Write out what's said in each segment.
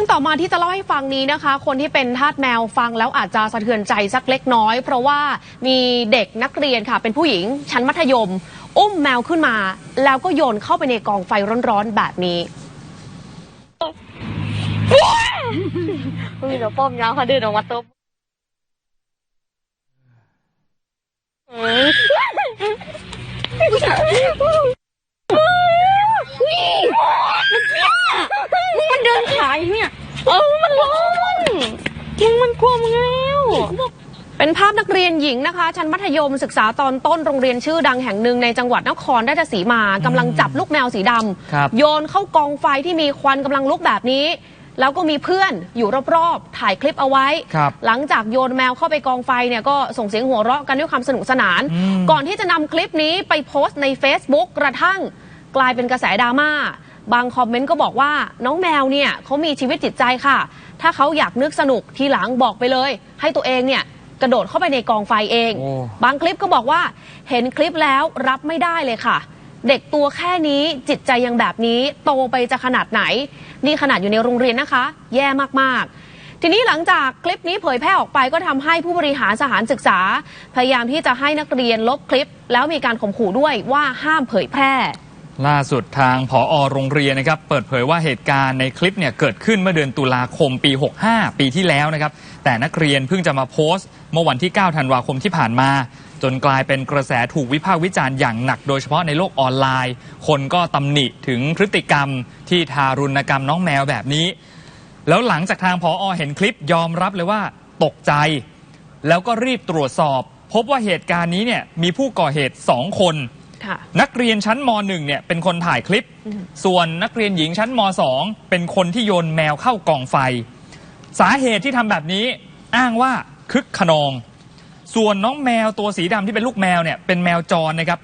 รื่องต่อมาที่จะเล่าให้ฟังนี้นะคะ คนที่เป็นทาสแมวฟังแล้วอาจจะสะเทือนใจสักเล็กน้อย เพราะว่ามีเด็กนักเรียนค่ะ เป็นผู้หญิงชั้นมัธยม อุ้มแมวขึ้นมา แล้วก็โยนเข้าไปในกองไฟร้อนๆแบบนี้มีหนูป้อมยาวเขาเดินออกมาตบมันเดินายเนี่ยเออมันร้อนมึงมันกลัวมึงแล้วเป็นภาพนักเรียนหญิงนะคะชั้นมัธยมศึกษาตอนต้นโรงเรียนชื่อดังแห่งหนึ่งในจังหวัดนครราชสีมากำลังจับลูกแมวสีดำครับโยนเข้ากองไฟที่มีควันกำลังลุกแบบนี้ แล้วก็มีเพื่อนอยู่รอบๆ ถ่ายคลิปเอาไว้ครับหลังจากโยนแมวเข้าไปกองไฟเนี่ยก็ส่งเสียงหัวเราะกันด้วยความสนุกสนานอืมก่อนที่จะนำคลิปนี้ไปโพสต์ใน Facebook กระทั่งกลายเป็นกระแสดราม่า บางคอมเมนต์ก็บอกว่าน้องแมวเนี่ยเขามีชีวิตจิตใจค่ะ ถ้าเขาอยากนึกสนุกทีหลังบอกไปเลย ให้ตัวเองเนี่ยกระโดดเข้าไปในกองไฟเองโอ้บางคลิปก็บอกว่าเห็นคลิปแล้วรับไม่ได้เลยค่ะ เด็กตัวแค่นี้จิตใจยังแบบนี้โตไปจะขนาดไหน นี่ขนาดอยู่ในโรงเรียนนะคะ แย่มากๆทีนี้หลังจากคลิปนี้เผยแพร่ออกไปก็ทำให้ผู้บริหารสถานศึกษา พยายามที่จะให้นักเรียนลบคลิป แล้วมีการข่มขู่ด้วยว่าห้ามเผยแพร่ ล่าสุดทางผอโรงเรียนนะครับ เปิดเผยว่าเหตุการณ์ในคลิปเนี่ยเกิดขึ้นเมื่อเดือนตุลาคมปี 65 ปีที่แล้วนะครับ แต่นักเรียนเพิ่งจะมาโพสต์ เมื่อวันที่ 9 ธันวาคมที่ผ่านมา จนกลายเป็นกระแสถูกวิพากษ์วิจารณ์อย่างหนักโดยเฉพาะในโลกออนไลน์ คนก็ตำหนิถึงพฤติกรรมที่ทารุณกรรมน้องแมวแบบนี้ แล้วหลังจากทางผอเห็นคลิปยอมรับเลยว่าตกใจ แล้วก็รีบตรวจสอบ พบว่าเหตุการณ์นี้เนี่ยมีผู้ก่อเหตุสองคน ค่ะ นักเรียนชั้นม .1 เนี่ยเป็นคนถ่ายคลิป ส่วนนักเรียนหญิงชั้นม .2 เป็นคนที่โยนแมวเข้ากองไฟ สาเหตุที่ทำแบบนี้อ้างว่าคึกขนอง ส่วนน้องแมวตัวสีดำที่เป็นลูกแมวเนี่ยเป็นแมวจรนะครับ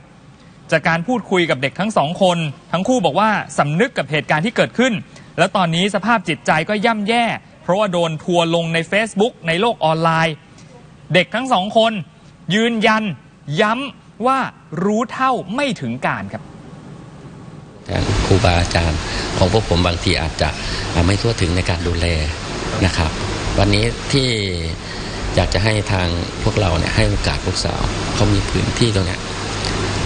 จากการพูดคุยกับเด็กทั้งสองคน ทั้งคู่บอกว่าสำนึกกับเหตุการณ์ที่เกิดขึ้น แล้วตอนนี้สภาพจิตใจก็ย่ำแย่ เพราะว่าโดนทัวร์ลงใน Facebook ในโลกออนไลน์ เด็กทั้งสองคน ยืนยันย้ำว่ารู้เท่าไม่ถึงการครับทางครูบาอาจารย์ของพวกผมบางทีอาจจะอ่าไม่ทั่วถึงในการดูแลนะครับ วันนี้ที่อยากจะให้ทางพวกเราเนี่ยให้โอกาสพวกสาวเขามีพื้นที่ตรงเนี้ย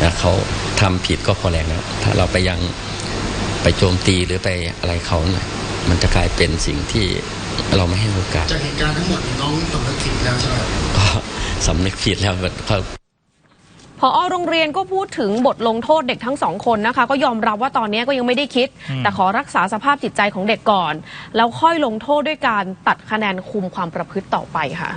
นะเขาทำผิดก็พอแล้วนะถ้าเราไปยังไปโจมตีหรือไปอะไรเขาเนี่ยมันจะกลายเป็นสิ่งที่เราไม่ให้โอกาสจากเหตุการณ์ทั้งหมดน้องสำนึกผิดแล้วใช่ไหมครับก็สำนึกผิดแล้วก็ พอโรงเรียนก็พูดถึงบทลงโทษเด็กทั้งสองคนนะคะ ก็ยอมรับว่าตอนนี้ก็ยังไม่ได้คิด แต่ขอรักษาสภาพจิตใจของเด็กก่อน แล้วค่อยลงโทษด้วยการตัดคะแนนคุมความประพฤติต่อไปค่ะ